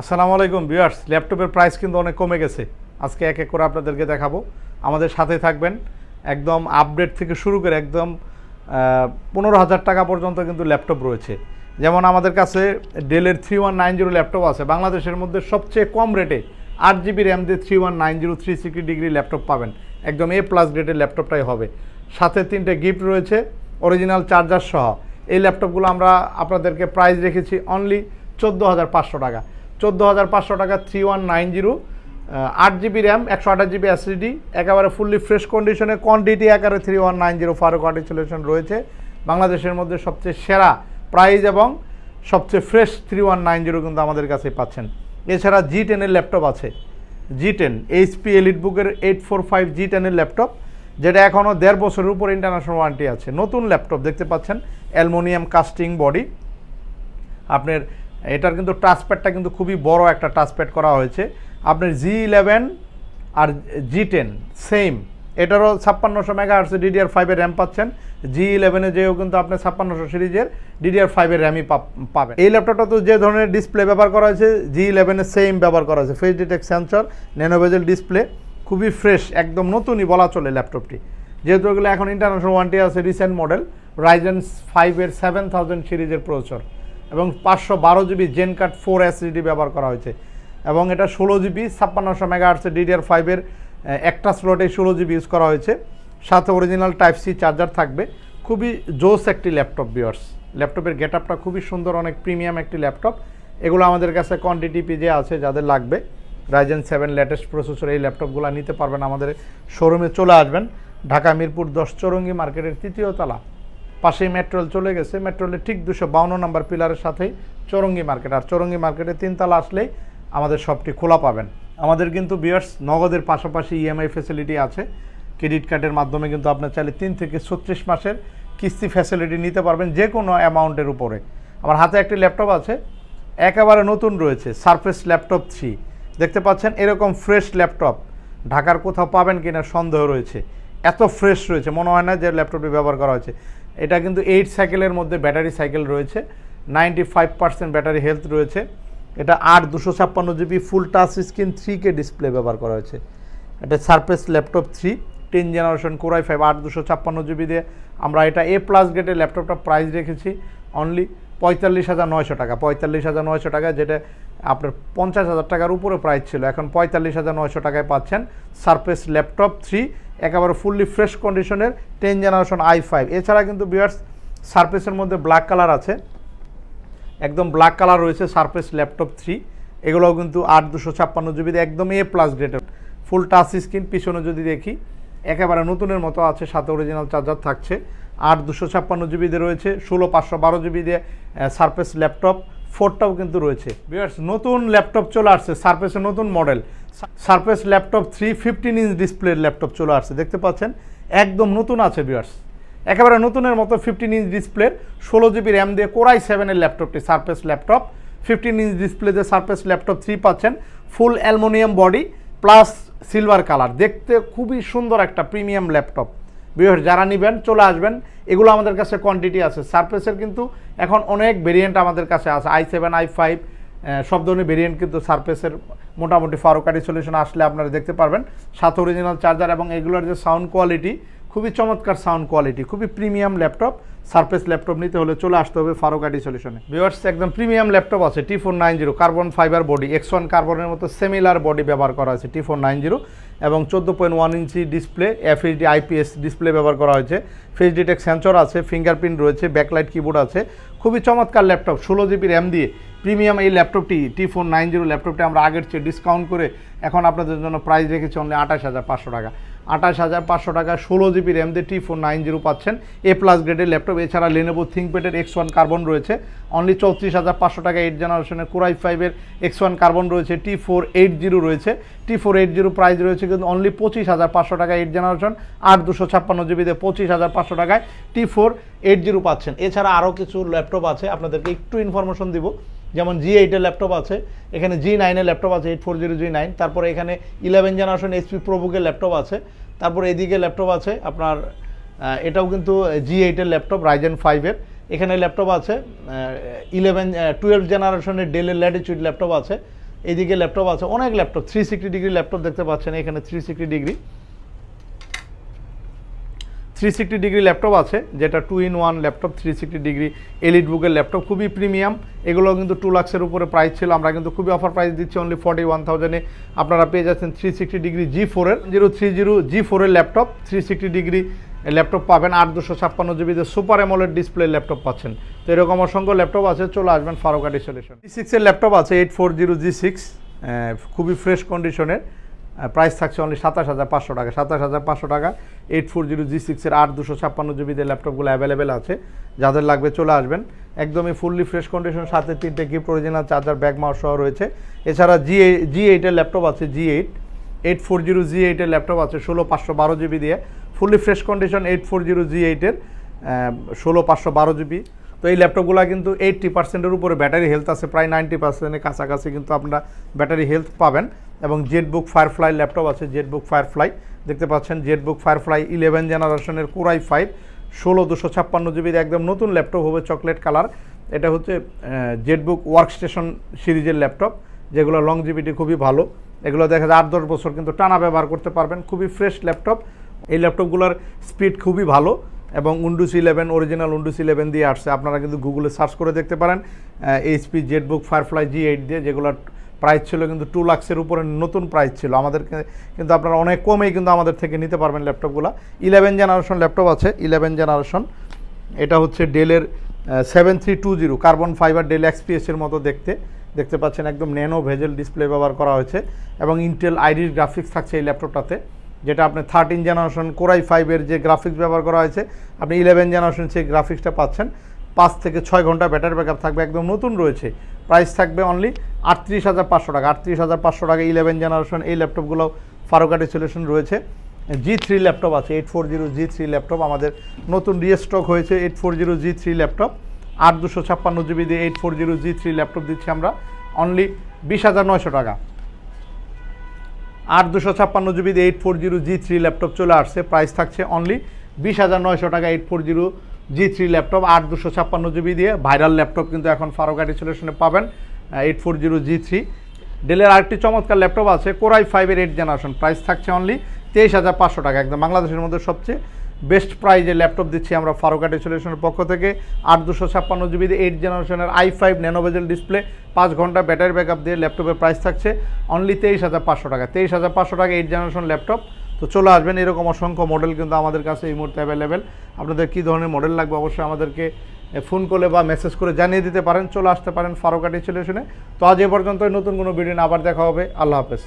আসসালামু আলাইকুম ভিউয়ার্স, ল্যাপটপের প্রাইস কিন্তু অনেক কমে গেছে। আজকে এক এক করে আপনাদেরকে দেখাবো। আমাদের সাথে থাকবেন। একদম আপডেট থেকে শুরু করে একদম পনেরো হাজার টাকা পর্যন্ত কিন্তু ল্যাপটপ রয়েছে। যেমন আমাদের কাছে ডেলের three one nine zero laptop আছে। বাংলাদেশের মধ্যে সবচেয়ে কম রেটে আট জিবি র্যাম দিয়ে three one nine zero three sixty degree laptop পাবেন। একদম এ প্লাস গ্রেডের ল্যাপটপটাই হবে। সাথে তিনটে গিফট রয়েছে অরিজিনাল চার্জার সহ। এই ল্যাপটপগুলো আমরা আপনাদেরকে প্রাইস রেখেছি অনলি চোদ্দ হাজার পাঁচশো টাকা। চোদ্দ হাজার পাঁচশো টাকা থ্রি ওয়ান নাইন জিরো আট জিবি র্যাম, একশো আঠাশ জিবি অ্যাসিডি একেবারে ফুললি ফ্রেশ কন্ডিশনে কোয়ান্টিটি আকারে three one nine zero Faruk articulation রয়েছে। বাংলাদেশের মধ্যে সবচেয়ে সেরা প্রাইস এবং সবচেয়ে fresh three one nine zero কিন্তু আমাদের কাছে পাচ্ছেন। এছাড়া জি টেনের ল্যাপটপ আছে। জি টেন এইচপি এলিট বুকের এইট ফোর ফাইভ জি টেনের ল্যাপটপ যেটা এখনও দেড় বছরের উপর ইন্টারন্যাশনাল ওয়ারেন্টি আছে। নতুন ল্যাপটপ দেখতে পাচ্ছেন, অ্যালমোনিয়াম কাস্টিং বডি আপনার এটার কিন্তু টাচপ্যাডটা কিন্তু খুবই বড় একটা টাচপ্যাড করা হয়েছে। আপনার জি ইলেভেন আর জি টেন সেম এটারও ছাপ্পান্নশো মেগা আর্টসে ডিডিআর ফাইভের র্যাম পাচ্ছেন। জি ইলেভেনে যেও কিন্তু আপনি ছাপ্পান্নশো সিরিজের ডিডিআর ফাইভের র্যামই পাবেন। এই ল্যাপটপটা তো যে ধরনের ডিসপ্লে ব্যবহার করা হয়েছে জি ইলেভেনের সেম ব্যবহার করা হয়েছে। Face detect sensor nano bezel display খুবই ফ্রেশ একদম নতুনই বলা চলে ল্যাপটপটি যেহেতু এগুলো এখন ইন্টারন্যাশনাল ওয়ারেন্টি আছে রিসেন্ট মডেল রাইজেন্স ফাইভের সেভেন থাউজেন্ড সিরিজের প্রসেসর এবং পাঁচশো বারো GB gen card four SSD ব্যবহার করা হয়েছে। এবং এটা ষোলো জিবি, ছাপ্পান্নশো মেগা আর্টসের ডিডিআর ফাইভের একটা স্লটে ষোলো জিবি ইউজ করা হয়েছে। সাথে অরিজিনাল টাইপ সি চার্জার থাকবে। খুবই জোস একটি ল্যাপটপ বিয়ার্স ল্যাপটপের গেট আপটা খুবই সুন্দর, অনেক প্রিমিয়াম একটি ল্যাপটপ এগুলো আমাদের কাছে কোয়ান্টিটি যে আছে, যাদের লাগবে। রাইজেন সেভেন লেটেস্ট প্রসেসর এই ল্যাপটপগুলো নিতে পারবেন আমাদের শোরুমে চলে আসবেন। ঢাকা মিরপুর দশ চৌরঙ্গি মার্কেটের তৃতীয় তলা। পাশেই মেট্রোল চলে গেছে। মেট্রোলের ঠিক দুশো বাউন্ন নম্বর পিলারের সাথেই চৌরঙ্গি মার্কেট। আর চৌরঙ্গি মার্কেটে তিনতলা আসলেই আমাদের শপটি খোলা পাবেন। আমাদের কিন্তু বিয়ার্স নগদের পাশাপাশি ইএমআই ফেসিলিটি আছে। ক্রেডিট কার্ডের মাধ্যমে কিন্তু আপনার চাইলে তিন থেকে ছত্রিশ মাসের কিস্তি ফ্যাসিলিটি নিতে পারবেন যে কোনো অ্যামাউন্টের উপরে। আমার হাতে একটি ল্যাপটপ আছে, একেবারে নতুন রয়েছে সারফেস ল্যাপটপ থ্রি দেখতে পাচ্ছেন এরকম ফ্রেশ ল্যাপটপ ঢাকার কোথাও পাবেন কিনা সন্দেহ রয়েছে। এত ফ্রেশ রয়েছে, মনে হয় না যে ল্যাপটপটি ব্যবহার করা হয়েছে। এটা কিন্তু এইট সাইকেলের মধ্যে ব্যাটারি সাইকেল রয়েছে। Ninety five percent battery health রয়েছে। এটা আট দুশো ছাপ্পান্ন GB full touch screen three K display ব্যবহার করা হয়েছে। এটা Surface laptop three ten generation core i five আট দুশো ছাপ্পান্ন জিবি দিয়ে। আমরা এটা এ প্লাস গ্রেডের ল্যাপটপটা প্রাইস রেখেছি। অনলি পঁয়তাল্লিশ হাজার নয়শো টাকা। পঁয়তাল্লিশ হাজার নয়শো টাকা, যেটা আপনার পঞ্চাশ হাজার টাকার উপরে প্রাইস ছিল। এখন পঁয়তাল্লিশ হাজার নয়শো টাকায় পাচ্ছেন সারফেস ল্যাপটপ থ্রি একেবারে ফুললি ফ্রেশ কন্ডিশনের টেন জেনারেশন আই ফাইভ এছাড়া কিন্তু বিয়ার্স সারফেসের মধ্যে ব্ল্যাক কালার আছে। একদম ব্ল্যাক কালার রয়েছে সারফেস ল্যাপটপ থ্রি এগুলোও কিন্তু আট দুশো ছাপ্পান্ন জিবিতে একদম এ প্লাস গ্রেডের ফুল টাচ স্ক্রিন পিছনে যদি দেখি, একেবারে নতুনের মতো আছে, সাথে অরিজিনাল চার্জার থাকছে। আট দুশো ছাপ্পান্ন জিবিতে রয়েছে, ষোলো পাঁচশো বারো জিবি দিয়ে সারফেস ল্যাপটপ ফোরটাও কিন্তু রয়েছে। বিয়ার্স নতুন ল্যাপটপ চলে আসছে সারফেসের নতুন model Surface laptop three fifteen inch ডিসপ্লের ল্যাপটপ চলে আসছে। দেখতে পাচ্ছেন? একদম নতুন আছে বিয়ার্স একেবারে নতুনের মতো ফিফটিন ইঞ্চ ডিসপ্লের ষোলো জিবি র্যাম দিয়ে কোরাই সেভেনের ল্যাপটপটি Surface laptop fifteen inch display দিয়ে সারফেস ল্যাপটপ থ্রি পাচ্ছেন। Full aluminium body plus silver colour দেখতে খুবই সুন্দর একটা প্রিমিয়াম ল্যাপটপ বিহার যারা নেবেন, চলে আসবেন। এগুলো আমাদের কাছে কোয়ান্টিটি আছে। সারফেসের কিন্তু এখন অনেক ভেরিয়েন্ট আমাদের কাছে আছে। আই সেভেন আই ফাইভ সব ধরনের ভেরিয়েন্ট কিন্তু সারফেসের মোটামুটি ফারুকারি সলিউশন আসলে আপনারা দেখতে পারবেন। সাথে অরিজিনাল চার্জার এবং এগুলোর যে সাউন্ড কোয়ালিটি খুবই চমৎকার সাউন্ড কোয়ালিটি খুবই প্রিমিয়াম ল্যাপটপ সারফেস ল্যাপটপ নিতে হলে চলে আসতে হবে ফারুকাটি সলিউশনে ভিওয়ার্স একদম প্রিমিয়াম ল্যাপটপ আছে T four nine zero carbon fibre body X one কার্বনের মতো সেমিলার বডি ব্যবহার করা হয়েছে টি ফোর নাইন জিরো এবং চোদ্দ পয়েন্ট ওয়ান ইঞ্চি ডিসপ্লে এফএইচডি আইপিএস ডিসপ্লে ব্যবহার করা হয়েছে। ফেস ডিটেক্ট সেন্সর আছে ফিঙ্গারপ্রিন্ট রয়েছে ব্যাকলাইট কিবোর্ড আছে খুবই চমৎকার ল্যাপটপ, ষোলো জিবি র্যাম দিয়ে। প্রিমিয়াম এই ল্যাপটপটি, টি ফোর নাইন জিরো ল্যাপটপটি আমরা আগের চেয়ে ডিসকাউন্ট করে এখন আপনাদের জন্য প্রাইস রেখেছি অনলি আঠাশ হাজার পাঁচশো টাকা। আঠাশ হাজার পাঁচশো টাকা, ষোলো জিবি র্যাম দিয়ে টি ফোর নাইন জিরো পাচ্ছেন। এ প্লাস গ্রেডের ল্যাপটপ, এছাড়া লেনোভো থিঙ্কপ্যাডের এক্স ওয়ান কার্বন রয়েছে। অনলি চৌত্রিশ হাজার পাঁচশো টাকা এইট জেনারেশনের কোরাই ফাইভের এক্স ওয়ান কার্বন রয়েছে। টি ফোর এইট জিরো রয়েছে। T four eight zero price রয়েছে কিন্তু অনলি পঁচিশ হাজার পাঁচশো টাকা এইট জেনারেশন আট দুশো ছাপ্পান্ন জিবিতে পঁচিশ হাজার পাঁচশো টাকায় টি ফোর এইট জিরো পাচ্ছেন। এছাড়া আরও কিছু ল্যাপটপ আছে, আপনাদেরকে একটু ইনফরমেশন দিব। যেমন জি এইটের ল্যাপটপ আছে, এখানে জি নাইনের ল্যাপটপ আছে eight four zero G nine তারপরে এখানে ইলেভেন জেনারেশন এইচপি প্রোবুকের ল্যাপটপ আছে, তারপরে এদিকে ল্যাপটপ আছে আপনার এটাও কিন্তু জি এইটের ল্যাপটপ রাইজেন ফাইভের এখানে ল্যাপটপ আছে ইলেভেন টুয়েলভ জেনারেশনের ডেলের ল্যাটিচিউড ল্যাপটপ আছে, এদিকে ল্যাপটপ আছে, অনেক laptop three sixty degree laptop দেখতে পাচ্ছেন, এখানে three sixty degree three sixty degree laptop আছে, যেটা two in one laptop three sixty degree elite বুকের ল্যাপটপ খুবই প্রিমিয়াম এগুলো কিন্তু টু লাক্সের উপরে প্রাইস ছিল, আমরা কিন্তু খুবই অফার প্রাইস দিচ্ছি অনলি ফর্টি ওয়ান থাউজেন্ডে আপনারা পেয়ে যাচ্ছেন থ্রি সিক্সটি ডিগ্রি জি ফোরের জিরো থ্রি জিরো জি ফোরের laptop three sixty degree laptop পাবেন, আট দুশো ছাপ্পান্ন জিবিতে সুপার অ্যামোলেড ডিসপ্লে ল্যাপটপ পাচ্ছেন। তো এরকম অসংখ্য ল্যাপটপ আছে, চলে আসবেন ফারুকাটি সলিউশন জি সিক্সের ল্যাপটপ আছে eight four zero G six খুবই ফ্রেশ কন্ডিশনের প্রাইস থাকছে অনলি সাতাশ হাজার পাঁচশো টাকা। সাতাশ হাজার পাঁচশো টাকা এইট ফোর জিরো জি সিক্সের আট দুশো ছাপ্পান্ন জিবিতে ল্যাপটপগুলো অ্যাভেলেবেল আছে। যাদের লাগবে চলে আসবেন। একদমই ফুললি ফ্রেশ কন্ডিশন সাথে তিনটে gift original charger bag mouse সহ রয়েছে। এছাড়া জি জি এইটের ল্যাপটপ আছে G eight eight four zero G এইটের ল্যাপটপ আছে, ষোলো পাঁচশো বারো জিবি দিয়ে। Fully fresh condition eight four zero G এইটের ষোলো পাঁচশো বারো জিবি তো এই ল্যাপটপগুলো কিন্তু এইট্টি পার্সেন্টের উপরে ব্যাটারি হেলথ আছে, প্রায় নাইনটি পার্সেন্টের কাছাকাছি কিন্তু আপনারা ব্যাটারি হেলথ পাবেন। এবং জেটবুক ফায়ারফ্লাই ল্যাপটপ আছে জেটবুক ফায়ারফ্লাই দেখতে পাচ্ছেন জেটবুক ফায়ারফ্লাই ইলেভেন জেনারেশনের কোরাই ফাইভ ষোলো দুশো ছাপ্পান্ন জিবির একদম নতুন ল্যাপটপ হবে চকলেট কালার এটা হচ্ছে জেটবুক ওয়ার্কস্টেশন সিরিজের ল্যাপটপ যেগুলো লংজিভিটি খুবই ভালো। এগুলো দেখা যায় আট দশ বছর কিন্তু টানা ব্যবহার করতে পারবেন, খুবই ফ্রেশ ল্যাপটপ এই ল্যাপটপগুলোর স্পিড খুবই ভালো এবং Windows eleven original Windows eleven দিয়ে আসছে। আপনারা কিন্তু গুগলে সার্চ করে দেখতে পারেন HP ZBook Firefly G eight দিয়ে যেগুলোর প্রাইস ছিল কিন্তু টু লাক্সের উপরে নতুন প্রাইস ছিল। আমাদের কিন্তু আপনারা অনেক কমেই কিন্তু আমাদের থেকে নিতে পারবেন ল্যাপটপগুলো ইলেভেন জেনারেশন ল্যাপটপ আছে ইলেভেন জেনারেশন এটা হচ্ছে ডেলের seven three two zero carbon fibre Dell এক্সপিএসের মতো দেখতে। দেখতে পাচ্ছেন একদম ন্যানো ভেজেল ডিসপ্লে ব্যবহার করা হয়েছে এবং ইন্টেল আইডির গ্রাফিক্স থাকছে এই ল্যাপটপটাতে যেটা আপনি থার্টিন জেনারেশন কোরাই ফাইভের যে গ্রাফিক্স ব্যবহার করা হয়েছে, আপনি ইলেভেন জেনারেশন সেই গ্রাফিক্সটা পাচ্ছেন। পাঁচ থেকে ছয় ঘণ্টা ব্যাটারি ব্যাকআপ থাকবে, একদম নতুন রয়েছে। প্রাইস থাকবে অনলি আটত্রিশ হাজার পাঁচশো টাকা, আটত্রিশ হাজার পাঁচশো টাকা ইলেভেন জেনারেশন এই ল্যাপটপগুলো ফারুকাটি সলিউশন রয়েছে। জি থ্রি ল্যাপটপ আছে eight four zero G three laptop আমাদের নতুন রিস্টক হয়েছে eight four zero G three laptop আট দুশো ছাপ্পান্ন জিবি দিয়ে eight four zero G three laptop দিচ্ছি আমরা অনলি বিশ হাজার নয়শো টাকা। আট দুশো ছাপ্পান্ন জিবি দিয়ে eight four zero G three laptop চলে আসছে প্রাইস থাকছে অনলি বিশ হাজার নয়শো টাকা eight four zero G three laptop আট দুশো ছাপ্পান্ন জিবি দিয়ে ভাইরাল ল্যাপটপ কিন্তু এখন ফারোকাটি সলিউশনে পাবেন eight four zero G three ডেলের আরেকটি চমৎকার ল্যাপটপ আছে কোরাই ফাইভের এইট জেনারেশন প্রাইস থাকছে অনলি তেইশ হাজার পাঁচশো টাকা, একদম বাংলাদেশের মধ্যে সবচেয়ে বেস্ট প্রাইজে ল্যাপটপ দিচ্ছি আমরা ফারুকাটি সলিউশনের পক্ষ থেকে। আট দুশো ছাপ্পান্ন জিবি এইট জেনারেশনের I five nano bezel display পাঁচ ঘণ্টা ব্যাটারি ব্যাকআপ দিয়ে ল্যাপটপের প্রাইস থাকছে অনলি তেইশ হাজার পাঁচশো টাকা, তেইশ হাজার পাঁচশো টাকা এইট জেনারেশন ল্যাপটপ তো চলে আসবেন, এরকম অসংখ্য মডেল কিন্তু আমাদের কাছে এই মুহূর্তে অ্যাভেলেবেল আপনাদের কী ধরনের মডেল লাগবে অবশ্যই আমাদেরকে ফোন করে বা মেসেজ করে জানিয়ে দিতে পারেন। চলে আসতে পারেন ফারুকাটি সলিউশনে তো আজ এ পর্যন্ত নতুন কোনো ভিডিও আবার দেখা হবে। আল্লাহ হাফেজ।